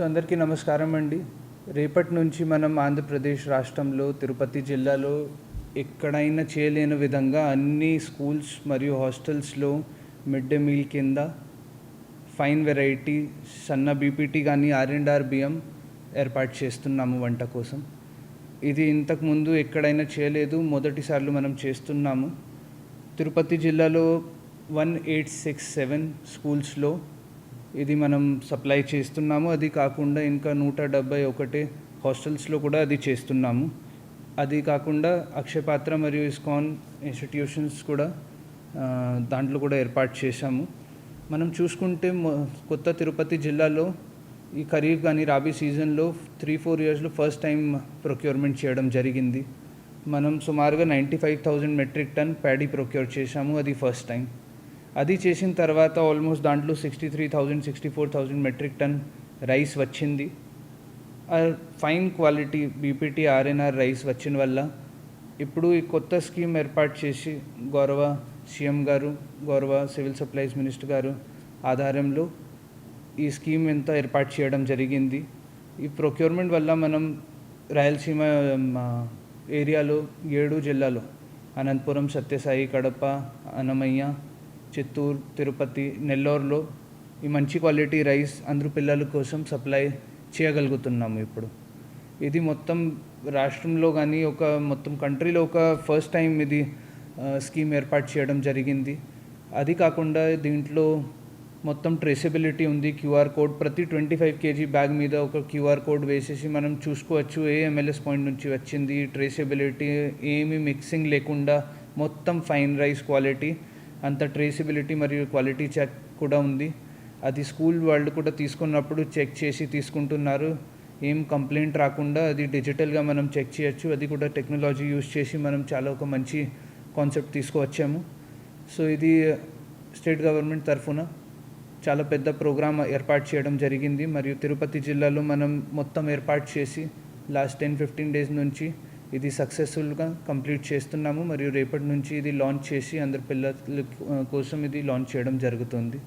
So అందరికీ నమస్కారం అండి. రేపటి నుంచి మనం ఆంధ్రప్రదేశ్ రాష్ట్రంలో తిరుపతి జిల్లాలో ఎక్కడైనా చేయలేని విధంగా అన్ని స్కూల్స్ మరియు హాస్టల్స్లో మిడ్ డే మీల్ కింద ఫైన్ వెరైటీ సన్న బీపీటీ కానీ ఆర్ అండ్ ఆర్ బియ్యం ఏర్పాటు చేస్తున్నాము వంట కోసం. ఇది ఇంతకుముందు ఎక్కడైనా చేయలేదు మొదటిసార్లు మనం చేస్తున్నాము. తిరుపతి జిల్లాలో వన్ ఎయిట్ సిక్స్ సెవెన్ స్కూల్స్లో ఇది మనం సప్లై చేస్తున్నాము. అది కాకుండా ఇంకా నూట డెబ్బై ఒకటి హాస్టల్స్లో కూడా అది చేస్తున్నాము. అది కాకుండా అక్షయపాత్ర మరియు ఇస్కాన్ ఇన్స్టిట్యూషన్స్ కూడా దాంట్లో కూడా ఏర్పాటు చేశాము. మనం చూసుకుంటే కొత్త తిరుపతి జిల్లాలో ఈ ఖరీఫ్ కానీ రాబీ సీజన్లో త్రీ ఫోర్ ఇయర్స్లో ఫస్ట్ టైం ప్రొక్యూర్మెంట్ చేయడం జరిగింది. మనం సుమారుగా ninety five thousand metric ton paddy procure చేశాము. అది ఫస్ట్ టైం. అది చేసిన తర్వాత ఆల్మోస్ట్ దాంట్లో sixty three thousand sixty four thousand metric ton rice వచ్చింది ఆ fine quality BPT R N R rice వచ్చిన వల్ల ఇప్పుడు ఈ కొత్త స్కీమ్ ఏర్పాటు చేసి గౌరవ సీఎం గారు గౌరవ సివిల్ సప్లైస్ మినిస్టర్ గారు ఆధారంలో ఈ స్కీమ్ ఎంత ఏర్పాటు చేయడం జరిగింది. ఈ ప్రొక్యూర్మెంట్ వల్ల మనం రాయలసీమ ఏరియాలో ఏడు జిల్లాలో అనంతపురం సత్యసాయి కడప అన్నమయ్య చిత్తూరు తిరుపతి నెల్లూరులో ఈ మంచి క్వాలిటీ రైస్ అందరూ పిల్లల కోసం సప్లై చేయగలుగుతున్నాము ఇప్పుడు. ఇది మొత్తం రాష్ట్రంలో కానీ ఒక మొత్తం కంట్రీలో ఒక ఫస్ట్ టైం ఇది స్కీమ్ ఏర్పాటు చేయడం జరిగింది. అది కాకుండా దీంట్లో మొత్తం ట్రేసబిలిటీ ఉంది. క్యూఆర్ కోడ్ ప్రతి ట్వంటీ ఫైవ్ కేజీ బ్యాగ్ మీద ఒక క్యూఆర్ కోడ్ వేసేసి మనం చూసుకోవచ్చు. ఏ ఎంఎల్ఎస్ పాయింట్ నుంచి వచ్చింది ట్రేసబిలిటీ ఏమి మిక్సింగ్ లేకుండా మొత్తం ఫైన్ రైస్ క్వాలిటీ. అంత ట్రేసిబిలిటీ మరియు క్వాలిటీ చెక్ కూడా ఉంది. అది స్కూల్ వాళ్ళు కూడా తీసుకున్నప్పుడు చెక్ చేసి తీసుకుంటున్నారు. ఏం కంప్లైంట్ రాకుండా అది డిజిటల్గా మనం చెక్ చేయొచ్చు. అది కూడా టెక్నాలజీ యూస్ చేసి మనం చాలా ఒక మంచి కాన్సెప్ట్ తీసుకువచ్చాము. సో ఇది స్టేట్ గవర్నమెంట్ తరఫున చాలా పెద్ద ప్రోగ్రామ్ ఏర్పాటు చేయడం జరిగింది. మరియు తిరుపతి జిల్లాలో మనం మొత్తం ఏర్పాటు చేసి లాస్ట్ టెన్ ఫిఫ్టీన్ డేస్ నుంచి ఇది సక్సెస్ఫుల్గా కంప్లీట్ చేస్తున్నాము. మరియు రేపటి నుంచి ఇది లాంచ్ చేసి అందరి పిల్లల కోసం ఇది లాంచ్ చేయడం జరుగుతుంది.